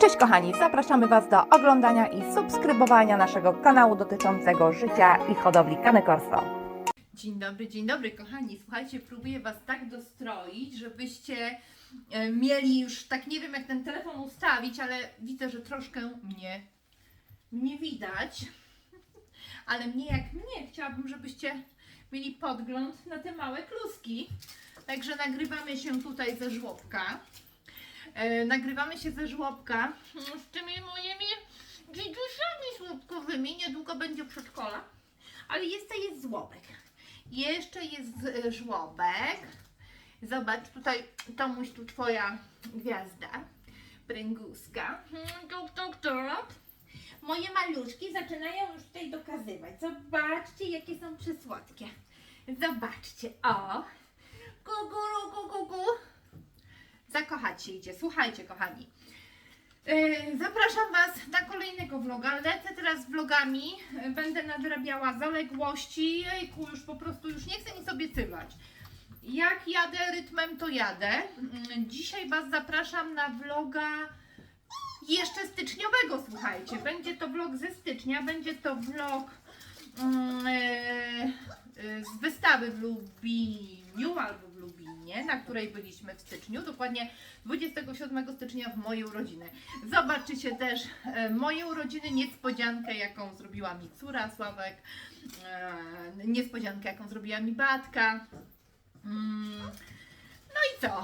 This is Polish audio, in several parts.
Cześć kochani, zapraszamy Was do oglądania i subskrybowania naszego kanału dotyczącego życia i hodowli Cane Corso. Dzień dobry, dzień dobry kochani. Słuchajcie, próbuję Was tak dostroić, żebyście e, mieli już, tak nie wiem jak ten telefon ustawić, ale widzę, że troszkę mnie, mnie widać. Ale mnie jak mnie, chciałabym, żebyście mieli podgląd na te małe kluski. Także nagrywamy się tutaj ze żłobka. E, nagrywamy się ze żłobka z tymi moimi dziedziuszami żłobkowymi. Niedługo będzie przedszkola. Ale jeszcze jest żłobek. Jeszcze jest e, żłobek. Zobacz, tutaj Tomuś, tu twoja gwiazda. Pręguska. Hmm, Tuk, tuk, tuk. Moje maluszki zaczynają już tutaj dokazywać. Zobaczcie, jakie są przysłodkie. Zobaczcie, o. Kuku, kuku, kuku. Zakochać się idzie. Słuchajcie, kochani. Yy, Zapraszam Was na kolejnego vloga. Lecę teraz z vlogami. Będę nadrabiała zaległości. Jejku, już po prostu już nie chcę nic obiecywać. Jak jadę rytmem, to jadę. Yy, Dzisiaj Was zapraszam na vloga jeszcze styczniowego, słuchajcie. Będzie to vlog ze stycznia, będzie to vlog mm, yy, yy, z wystawy w Lubiniu albo na której byliśmy w styczniu, dokładnie 27 stycznia w moje urodziny. Zobaczycie też e, moje urodziny, niespodziankę, jaką zrobiła mi córa Sławek, e, niespodziankę, jaką zrobiła mi Batka. Mm, no i co?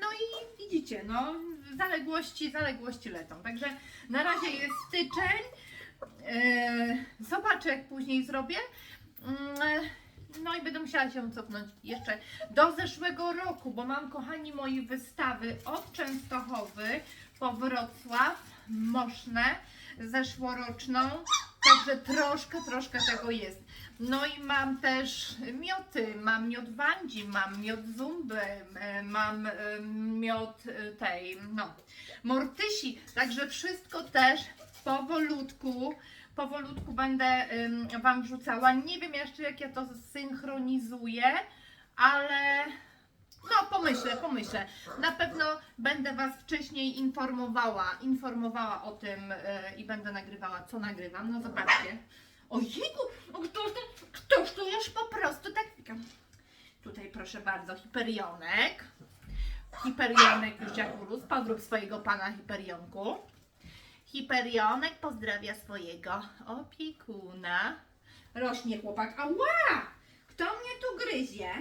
No i widzicie, no zaległości, zaległości lecą. Także na razie jest styczeń. E, zobaczę, jak później zrobię. No i będę musiała się cofnąć jeszcze do zeszłego roku, bo mam, kochani, moje wystawy od Częstochowy po Wrocław, Moszne, zeszłoroczną, także troszkę, troszkę tego jest. No i mam też mioty, mam miod Wandzi, mam miod Zumby, mam miod e, tej, no, Mortysi, także wszystko też powolutku, powolutku będę Wam wrzucała. Nie wiem jeszcze jak ja to synchronizuję, ale no pomyślę, pomyślę. Na pewno będę Was wcześniej informowała, informowała o tym y, i będę nagrywała co nagrywam. No zobaczcie. Ojejku, ktoś, ktoś tu już po prostu tak... Tutaj proszę bardzo, hiperionek. Hiperionek już jak urósł, pozdrów swojego pana hiperionku. Hiperionek pozdrawia swojego opiekuna. Rośnie chłopak. Ała! Kto mnie tu gryzie?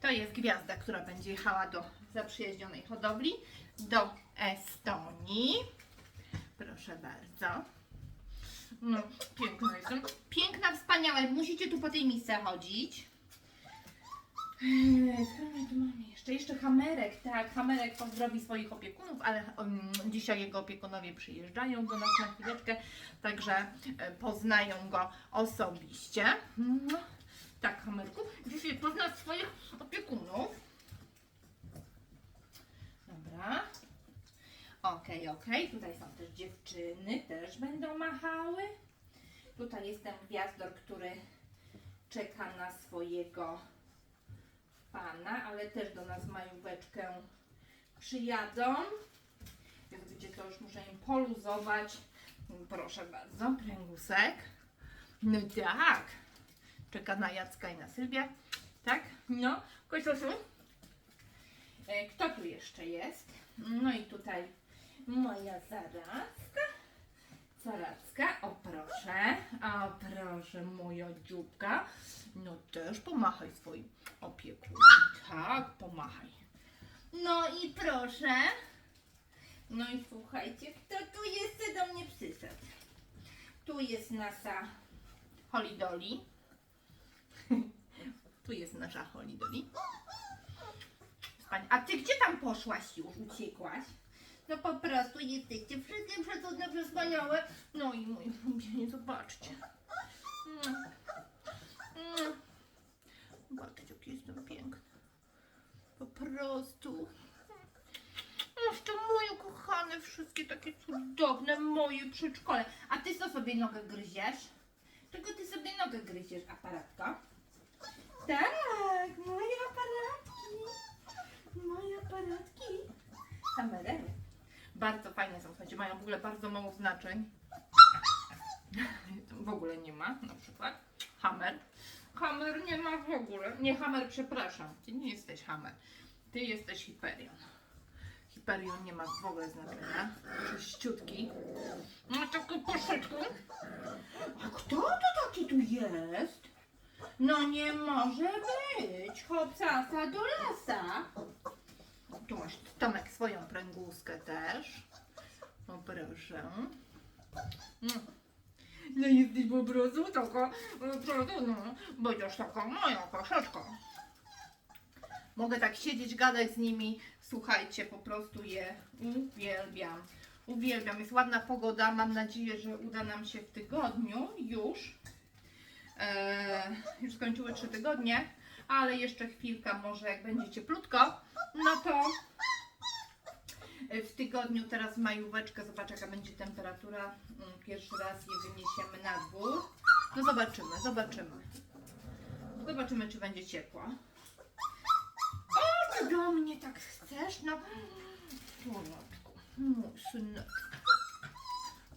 To jest gwiazda, która będzie jechała do zaprzyjaźnionej hodowli, do Estonii. Proszę bardzo. No, piękna jestem. Piękna, wspaniała. Musicie tu po tej misce chodzić. Eee, tu jeszcze? Jeszcze Hamerek, tak. Hamerek pozdrowi swoich opiekunów, ale um, dzisiaj jego opiekunowie przyjeżdżają do nas na chwileczkę, także e, poznają go osobiście. Mm, Tak, Hamerku, dzisiaj poznasz swoich opiekunów. Dobra. Okej, okej, tutaj są też dziewczyny, też będą machały. Tutaj jest ten gwiazdor, który czeka na swojego pana, ale też do nas majóweczkę przyjadą. Więc gdzie to już muszę im poluzować. Proszę bardzo, pręgusek. No tak. Czeka na Jacka i na Sylwię. Tak? No. Kościosu. E, Kto tu jeszcze jest? No i tutaj moja zarazka. Zaracka, o proszę, o proszę, moja dzióbka. No też pomachaj swoim opiekunom. Tak, pomachaj. No i proszę. No i słuchajcie, kto tu jest, do mnie przyszedł. Tu jest nasza Holidoli. tu jest nasza Holidoli. A ty gdzie tam poszłaś już? Uciekłaś? No po prostu jesteście wszystkie przecudne, przespaniałe. No i mój ulubienie, zobaczcie. Mm. Mm. Zobaczcie, jaki jestem piękny. Po prostu. Jeszcze moje kochane, wszystkie takie cudowne, moje przedszkole. A ty co sobie nogę gryziesz? Czego ty sobie nogę gryziesz, aparatka? Tak, moje aparatki. Moje aparatki. Kamerę. Bardzo fajne są, słuchajcie, mają w ogóle bardzo mało znaczeń. w ogóle nie ma, na przykład. Hammer. Hammer nie ma w ogóle. Nie, Hammer, przepraszam. Ty nie jesteś Hammer. Ty jesteś Hyperion. Hyperion nie ma w ogóle znaczenia. Czyściutki. No taki poszedł. A kto to taki tu jest? No nie może być. Hopsasa do lasa. Tu masz Tomek swoją pręguskę też. O proszę. Mm. No jesteś po prostu taka, prostu, no, będziesz taka moja koszeczka. Mogę tak siedzieć, gadać z nimi. Słuchajcie, po prostu je uwielbiam. Uwielbiam. Jest ładna pogoda. Mam nadzieję, że uda nam się w tygodniu już. E, już skończyły trzy tygodnie, ale jeszcze chwilka, może jak będzie cieplutko, no to w tygodniu teraz majóweczkę, zobacz jaka będzie temperatura. Mm, Pierwszy raz je wyniesiemy na dwór. No zobaczymy, zobaczymy. Zobaczymy, czy będzie ciepło. O, ty do mnie tak chcesz? No, słoneczku, mój syneczku.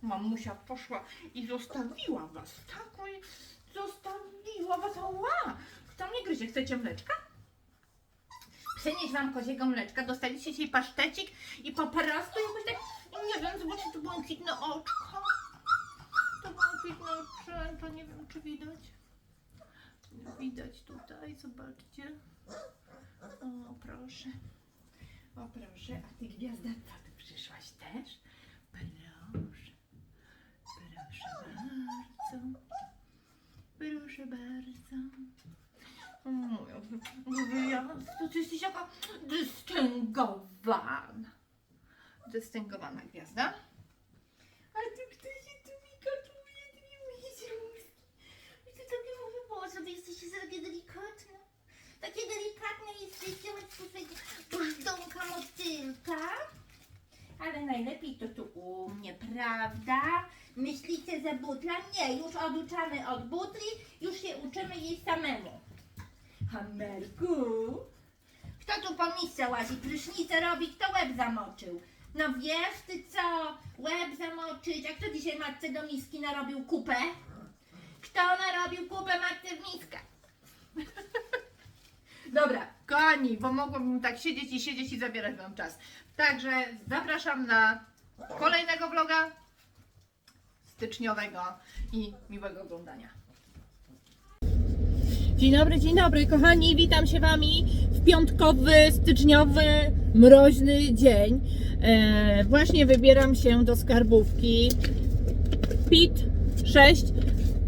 Mamusia poszła i zostawiła was. Tak, oj, zostawiła was. Ła! Kto mnie gryzie? Chcecie mleczka? Przynieść wam koziego mleczka. Dostaliście dzisiaj pasztecik i po prostu jakoś tak, nie wiem, zobaczcie, to błękitne oczko. To błękitne oczy, to nie wiem, czy widać. Widać tutaj, zobaczcie. O, proszę. O, proszę. A ty gwiazda, co ty przyszłaś też? Proszę. Proszę bardzo. Proszę bardzo. O, gwiazdo, ty jesteś jaka dystyngowana. Dystyngowana gwiazda. A ty kto się tu mi kaczuje, ty nie widzisz. I ty takie mówię, Boże, wy jesteście takie delikatne. Takie delikatne jesteście od swojego brzdąka motylka. Ale najlepiej to tu u mnie, prawda? Myślicie, że butla? Nie, już oduczamy od butli, już się uczymy jej samemu. Hamerku, kto tu po misce łazi? Prysznicę robi, kto łeb zamoczył? No wiesz ty co? Łeb zamoczyć. A kto dzisiaj matce do miski narobił kupę? Kto narobił kupę matce w miskę? Dobra, kochani, bo mogłabym tak siedzieć i siedzieć i zabierać wam czas. Także zapraszam na kolejnego vloga styczniowego i miłego oglądania. Dzień dobry, dzień dobry, kochani, witam się Wami w piątkowy, styczniowy, mroźny dzień. E, właśnie wybieram się do skarbówki. PIT 6,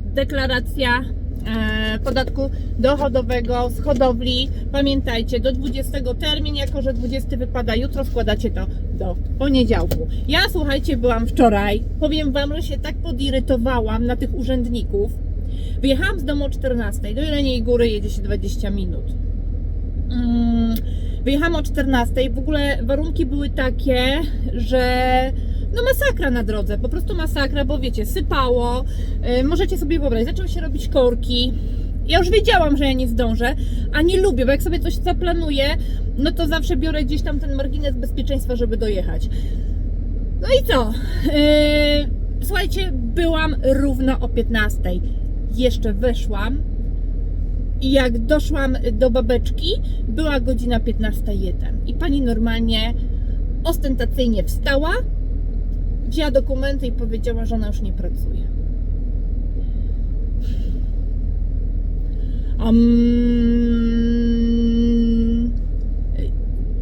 deklaracja e, podatku dochodowego z hodowli. Pamiętajcie, do 20 termin, jako że 20 wypada jutro, składacie to do poniedziałku. Ja, słuchajcie, byłam wczoraj. Powiem Wam, że się tak podirytowałam na tych urzędników. Wyjechałam z domu o 14. Do Jeleniej Góry jedzie się 20 minut. Mm, Wyjechałam o 14. W ogóle warunki były takie, że no masakra na drodze, po prostu masakra, bo wiecie, sypało. Yy, możecie sobie wyobrazić, zaczęły się robić korki. Ja już wiedziałam, że ja nie zdążę, a nie lubię, bo jak sobie coś zaplanuję, no to zawsze biorę gdzieś tam ten margines bezpieczeństwa, żeby dojechać. No i co? Yy, słuchajcie, byłam równo o 15. Jeszcze weszłam i jak doszłam do babeczki, była godzina 15.01. I pani normalnie ostentacyjnie wstała, wzięła dokumenty i powiedziała, że ona już nie pracuje. Um,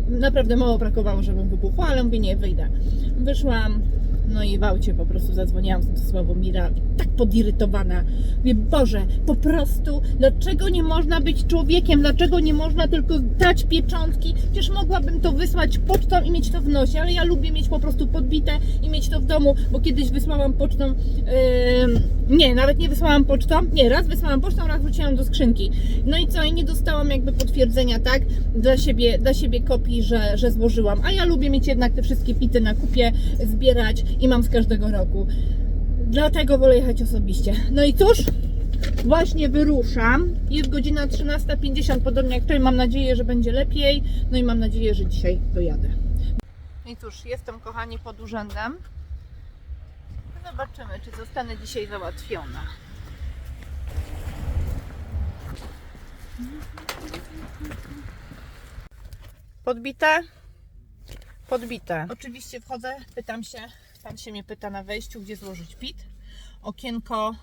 naprawdę mało brakowało, żebym wybuchła, ale mówię, nie, wyjdę. Wyszłam, no i w aucie po prostu zadzwoniłam do Sławomira, tak podirytowana. Mówię, Boże, po prostu, dlaczego nie można być człowiekiem? Dlaczego nie można tylko dać pieczątki? Przecież mogłabym to wysłać pocztą i mieć to w nosie, ale ja lubię mieć po prostu podbite i mieć to w domu, bo kiedyś wysłałam pocztą, yy, nie, nawet nie wysłałam pocztą, nie, raz wysłałam pocztą, raz wróciłam do skrzynki. No i co, i nie dostałam jakby potwierdzenia, tak, dla siebie, dla siebie kopii, że, że złożyłam, a ja lubię mieć jednak te wszystkie pity na kupie, zbierać i mam z każdego roku. Dlatego wolę jechać osobiście. No i cóż, właśnie wyruszam. Jest godzina 13.50, podobnie jak wczoraj. Mam nadzieję, że będzie lepiej. No i mam nadzieję, że dzisiaj dojadę. I cóż, jestem kochani pod urzędem. Zobaczymy, czy zostanę dzisiaj załatwiona. Podbite? Podbite. Oczywiście wchodzę, pytam się, pan się mnie pyta na wejściu, gdzie złożyć PIT. Okienko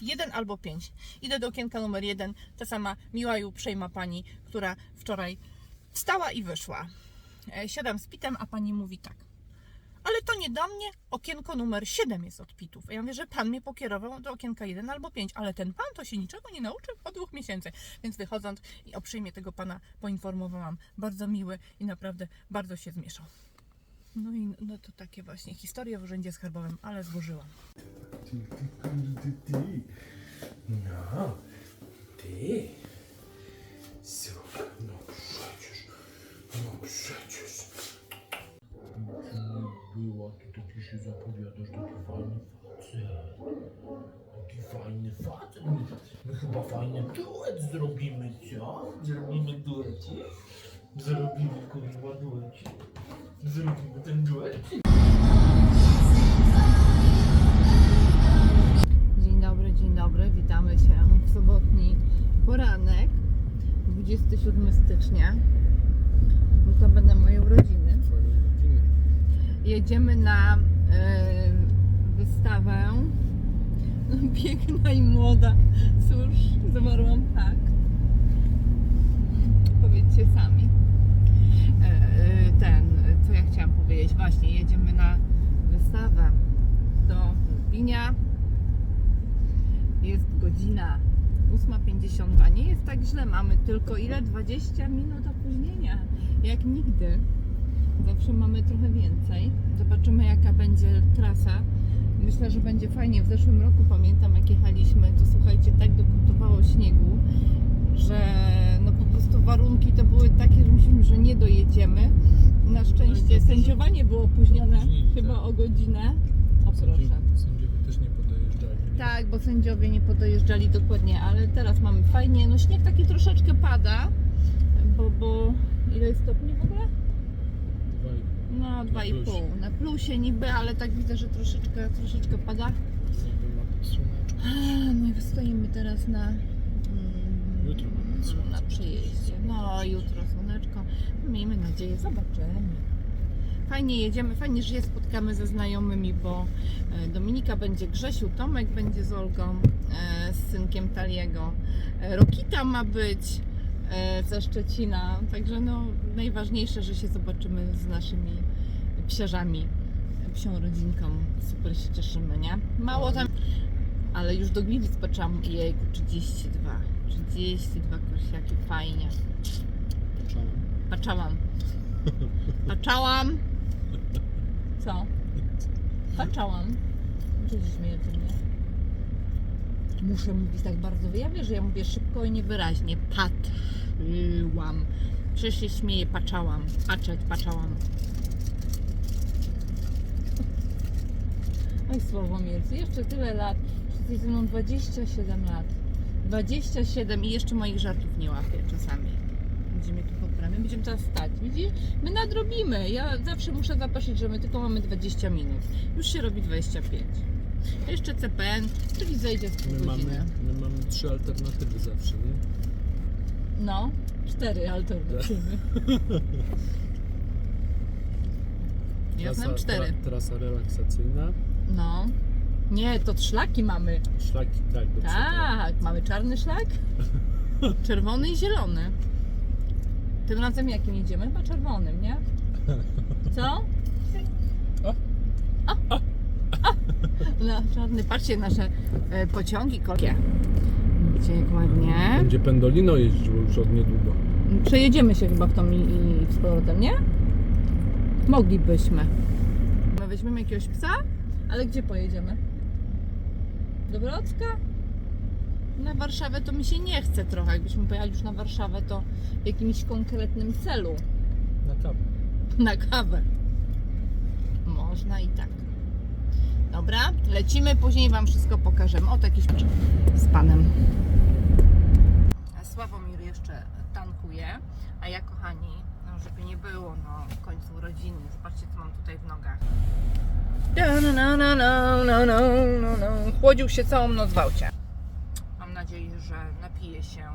1 albo 5. Idę do okienka numer 1. Ta sama miła i uprzejma pani, która wczoraj wstała i wyszła. E, Siadam z pitem, a pani mówi tak. Ale to nie do mnie, okienko numer 7 jest od pitów. Ja mówię, że pan mnie pokierował do okienka 1 albo 5, ale ten pan to się niczego nie nauczył od dwóch miesięcy. Więc wychodząc i o tego pana poinformowałam. Bardzo miły i naprawdę bardzo się zmieszał. No i no to takie właśnie historie w urzędzie skarbowym, ale złożyłam. Ty, ty, ty, ty. No, ty. Słuchaj, no przecież, no przecież. Była, to taki się zapowiadasz, taki fajny facet. Taki fajny facet. My, my chyba fajny duet zrobimy, co? Zrobimy duecik? Zrobimy kurwa duecik. Zrobimy ten duecik. Dzień dobry, dzień dobry. Witamy się w sobotni poranek, 27 stycznia. To będę moje urodziny. Jedziemy na e, wystawę no, Piękna i młoda. Cóż, zamarłam tak. Powiedzcie sami. E, e, ten, ja chciałam powiedzieć? Właśnie, jedziemy na wystawę do Lubinia. Jest godzina 8.52. Nie jest tak źle. Mamy tylko ile? 20 minut opóźnienia. Jak nigdy. Zawsze mamy trochę więcej. Zobaczymy jaka będzie trasa. Myślę, że będzie fajnie. W zeszłym roku pamiętam jak jechaliśmy, to słuchajcie, tak dokutowało śniegu, że no po prostu warunki to były takie, że myśleliśmy, że nie dojedziemy. Na szczęście sędziowanie było opóźnione Opóźnili, chyba tak. o godzinę. O proszę. Sędziowie też nie podojeżdżali. Tak, bo sędziowie nie podojeżdżali dokładnie, ale teraz mamy fajnie. No śnieg taki troszeczkę pada, bo, bo ile jest stopni w ogóle? Dwaj. No 2,5. Na plusie niby, ale tak widzę, że troszeczkę, troszeczkę pada. Ma. A, No i stoimy teraz na, mm, Jutro na przyjeździe. No jutro. Miejmy nadzieję, zobaczymy. Fajnie jedziemy, fajnie, że się spotkamy ze znajomymi, bo e, Dominika będzie Grzesiu, Tomek będzie z Olgą, e, z synkiem Taliego. E, Rokita ma być ze Szczecina, także no najważniejsze, że się zobaczymy z naszymi psiarzami, psią rodzinką. Super się cieszymy, nie? Mało tam, ale już do Gliwic patrzyłam, jejku, 32, 32 kosiaki, fajnie. Patrzałam. Patrzałam. Co? Patrzałam. Co się śmieje ze mnie? Muszę mówić tak bardzo wyjawie, że ja mówię szybko i niewyraźnie. Patrzyłam. Przecież się śmieję, patrzałam. Patrzeć, patrzałam. Oj Sławomiercy, jeszcze tyle lat. Jesteś ze mną 27 lat. 27 i jeszcze moich żartów nie łapię czasami. Będziemy tu poprawiać. Będziemy teraz stać. Widzisz? My nadrobimy. Ja zawsze muszę zaprosić, że my tylko mamy 20 minut. Już się robi 25. A Jeszcze CPN, czyli zejdzie z pół My godziny. mamy, my mamy trzy alternatywy zawsze, nie? No, cztery alternatywy. Ja znam cztery. Tra, trasa relaksacyjna. No. Nie, to szlaki mamy. Szlaki, tak, Tak, mamy czarny szlak, czerwony i zielony. Tym razem jakim jedziemy? Chyba czerwonym, nie? Co? O. O. O. No, czarny. Patrzcie nasze e, pociągi kolkie. Widzicie jak ładnie. Będzie Pendolino jeździło już od niedługo. Przejedziemy się chyba w tą i, i z powrotem, nie? Moglibyśmy. My weźmiemy jakiegoś psa, ale gdzie pojedziemy? Do Wrocka? na Warszawę to mi się nie chce trochę. Jakbyśmy pojechali już na Warszawę, to w jakimś konkretnym celu. Na kawę. Na kawę. Można i tak. Dobra, lecimy, później Wam wszystko pokażemy. O, jakiś z Panem. Sławomir jeszcze tankuje, a ja, kochani, no żeby nie było, no, w końcu urodziny. Zobaczcie, co mam tutaj w nogach. No, no, no, no, no, no, no, no. Chłodził się całą noc w aucie nadzieję, że napije się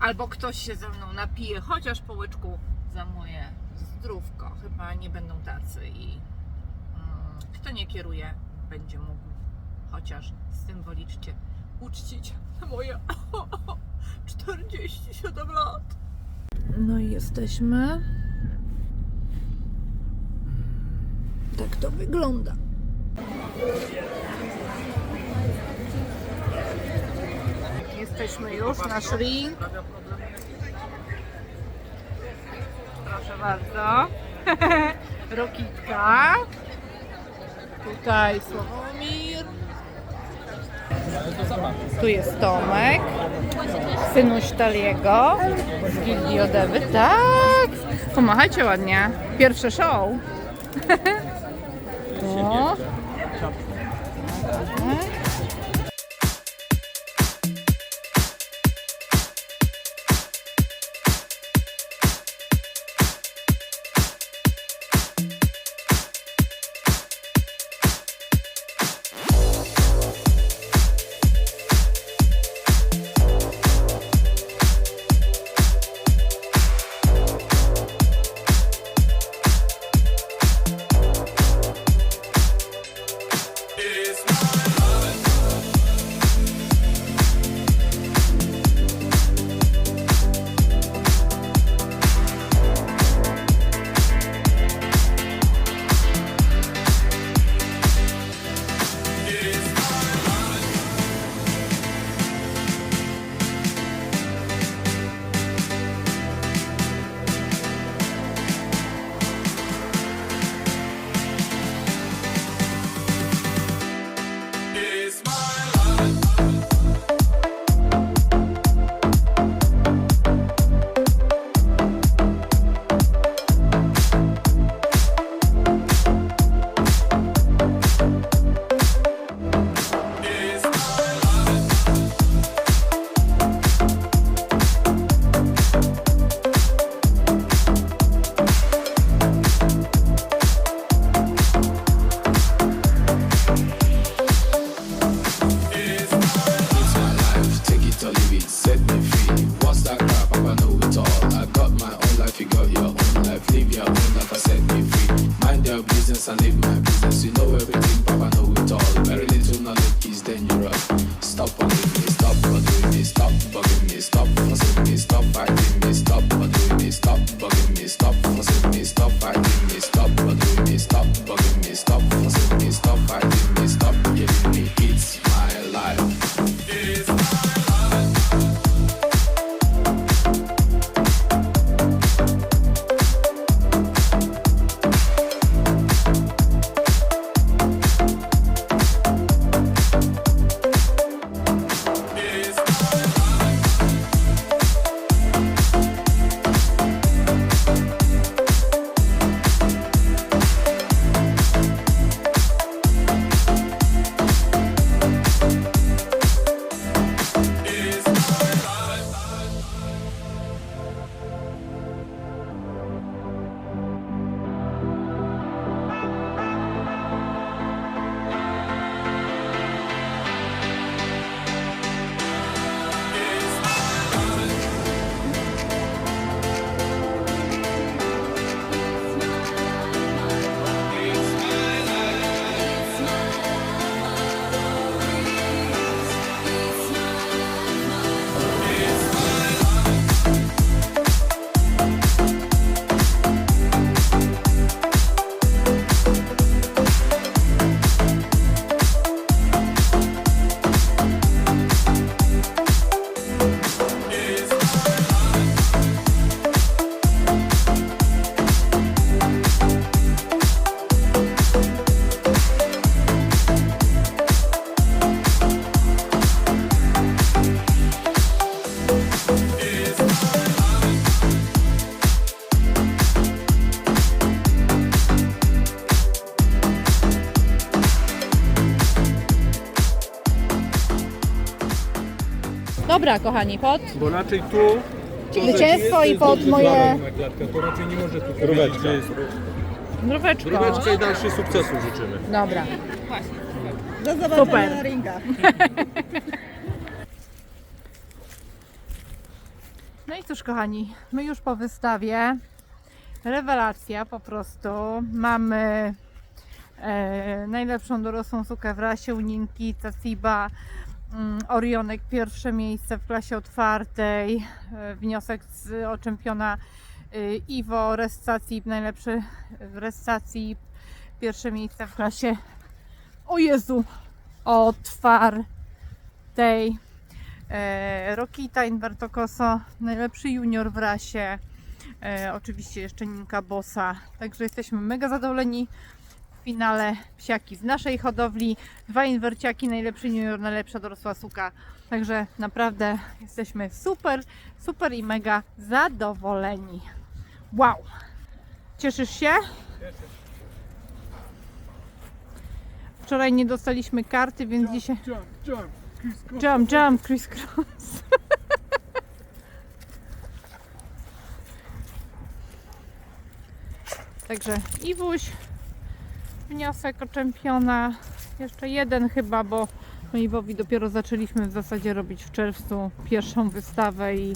albo ktoś się ze mną napije, chociaż po łyczku za moje zdrówko. Chyba nie będą tacy i mm, kto nie kieruje, będzie mógł chociaż symbolicznie uczcić moje 47 lat. No i jesteśmy. Tak to wygląda. jesteśmy już, nasz ring. Proszę bardzo. Rokitka. Tutaj Sławomir. Tu jest Tomek, synuś Taliego z Gildii Odewy. Tak! Pomachajcie ładnie. Pierwsze show. Dobra, kochani, pod Bo raczej tu... to, Zwycięstwo i jest pod moje- To raczej nie może tu Róweczka. gdzie jest. Róweczka i dalszych sukcesów życzymy. Dobra. Do zobaczenia Super. na ringach. No i cóż, kochani, my już po wystawie. Rewelacja po prostu. Mamy e, najlepszą dorosłą sukę w rasie, uninki, tasiba, Orionek pierwsze miejsce w klasie otwartej. E, wniosek z, o czempiona e, Iwo Restacji, najlepszy w Restacji, pierwsze miejsce w klasie o Jezu, otwartej. E, Rokita Inverto Coso, najlepszy junior w rasie. E, oczywiście jeszcze Ninka Bossa. Także jesteśmy mega zadowoleni. Finale psiaki z naszej hodowli. Dwa inwerciaki, najlepszy junior, najlepsza dorosła suka. Także naprawdę jesteśmy super, super i mega zadowoleni. Wow! Cieszysz się? Wczoraj nie dostaliśmy karty, więc dzisiaj. Jump, jump, Chris Cross. Także Iwuś, wniosek o czempiona. Jeszcze jeden chyba, bo Iwowi dopiero zaczęliśmy w zasadzie robić w czerwcu pierwszą wystawę i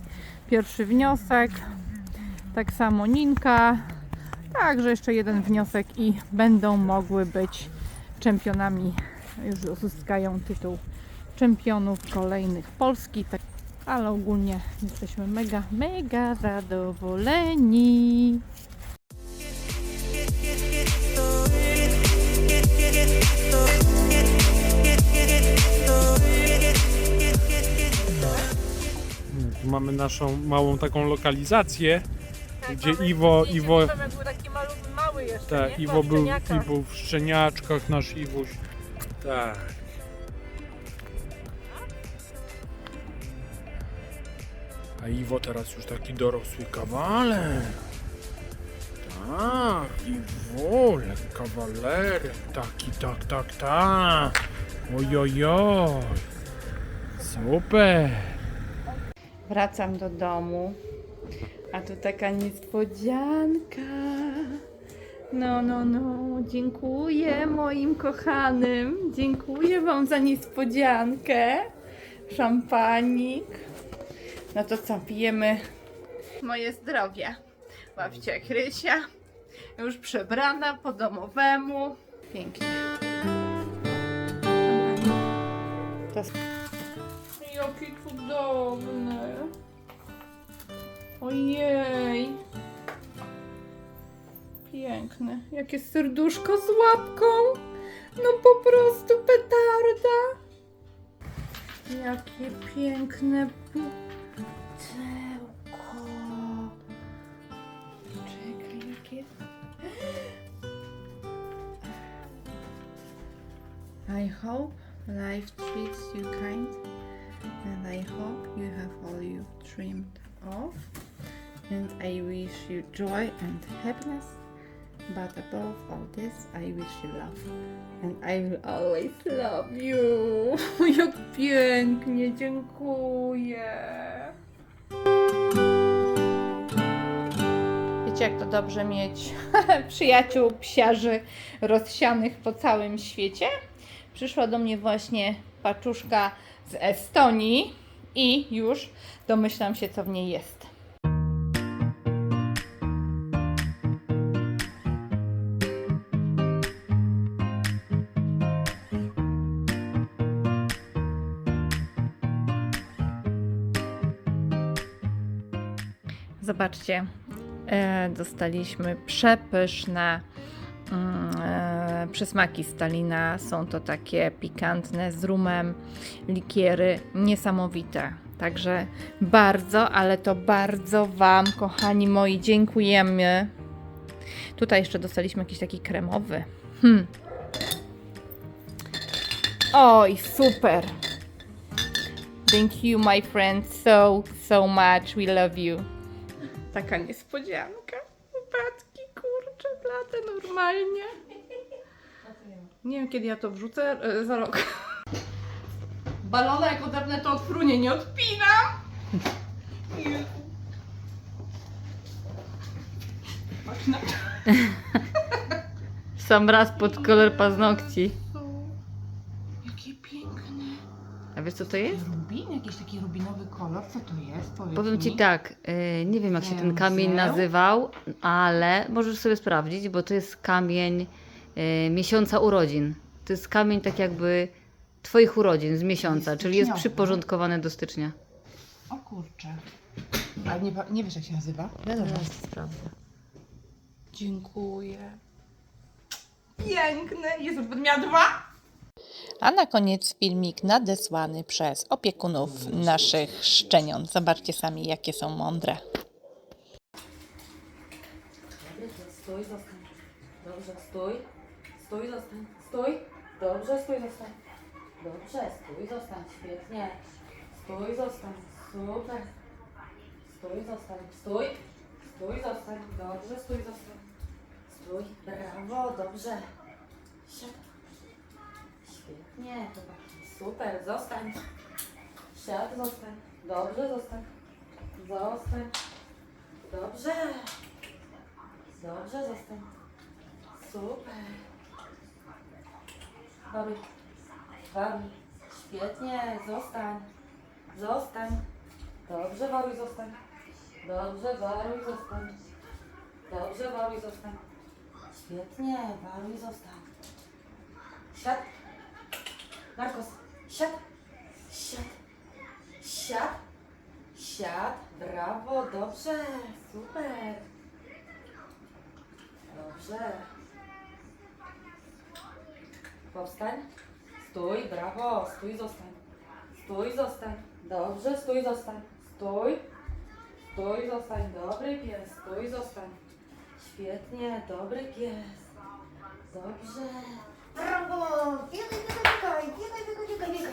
pierwszy wniosek. Tak samo Ninka. Także jeszcze jeden wniosek i będą mogły być czempionami. Już uzyskają tytuł czempionów kolejnych Polski, tak, ale ogólnie jesteśmy mega, mega zadowoleni. Mamy naszą małą taką lokalizację, gdzie Iwo, Iwo, Tak, był taki mały, mały jeszcze, tak, Iwo był, i był w szczeniaczkach, nasz Iwuś. Tak. A Iwo teraz już taki dorosły kawaler. Tak, Iwolek, kawalerek, taki, tak, tak, tak. Ojojoj. Super. Wracam do domu, a tu taka niespodzianka. No, no, no, dziękuję moim kochanym. Dziękuję Wam za niespodziankę. Szampanik. No to co, pijemy moje zdrowie. Babcia Krysia, już przebrana po domowemu. Pięknie. To Jaki cudowny. Ojej. Piękny. Jakie serduszko z łapką. No po prostu petarda. Jakie piękne. Hope life treats you kind and I hope you have all you dreamed of. And I wish you joy and happiness. But above all this, I wish you love. And I will always love you. Jak pięknie, dziękuję. Wiecie, jak to dobrze mieć przyjaciół, psiarzy rozsianych po całym świecie? Przyszła do mnie właśnie paczuszka z Estonii i już domyślam się, co w niej jest. Zobaczcie, e, dostaliśmy przepyszne przysmaki Stalina. Są to takie pikantne z rumem likiery, niesamowite. Także bardzo, ale to bardzo Wam, kochani moi, dziękujemy. Tutaj jeszcze dostaliśmy jakiś taki kremowy. Hmm. Oj, super. Thank you, my friend, so, so much. We love you. Taka niespodzianka. Upadki, normalnie. Nie wiem, kiedy ja to wrzucę, e, za rok. Balona jak odepnę, to odfrunie, nie odpinam. Na. Sam raz pod kolor paznokci. Jakie piękne. A wiesz co to jest? Rubin, jakiś taki rubinowy kolor. Co to jest? Powiedz Powiem Ci mi. tak, y, nie wiem jak się ten kamień nazywał, ale możesz sobie sprawdzić, bo to jest kamień y, miesiąca urodzin. To jest kamień tak jakby Twoich urodzin z miesiąca, czyli jest styczniowy. przyporządkowany do stycznia. O kurczę. Ale nie, pa- nie wiesz jak się nazywa? Teraz sprawdzę. Dziękuję. Piękne. Jezu, będę miała dwa? A na koniec filmik nadesłany przez opiekunów naszych szczeniąt. Zobaczcie sami, jakie są mądre. Stój, zostań. Dobrze, stój. Stój, zostań. Stój. Dobrze, stój, zostań. Dobrze, stój, zostań. Świetnie. Stój, zostań. Super. Stój, zostań. Stój. Stój, zostań. Dobrze, stój, zostań. Stój. Brawo, dobrze. Świetnie, chłopaki. Super, zostań. Siad, zostań. Dobrze, zostań. Zostań. Dobrze. Dobrze, zostań. Super. Waruj. Waruj. Świetnie, zostań. Zostań. Dobrze, waruj, zostań. Dobrze, waruj, zostań. Dobrze, waruj, zostań. Świetnie, waruj, zostań. Siad. Markos, siad. Siad. Siad. Siad. Brawo, dobrze. Super. Dobrze. Powstań. Stój, brawo. Stój, zostań. Stój, zostań. Dobrze, stój, zostań. Stój. Stój, zostań. Dobry pies. Stój, zostań. Świetnie, dobry pies. Dobrze. Вика, Вика, Вика, Вика, Вика.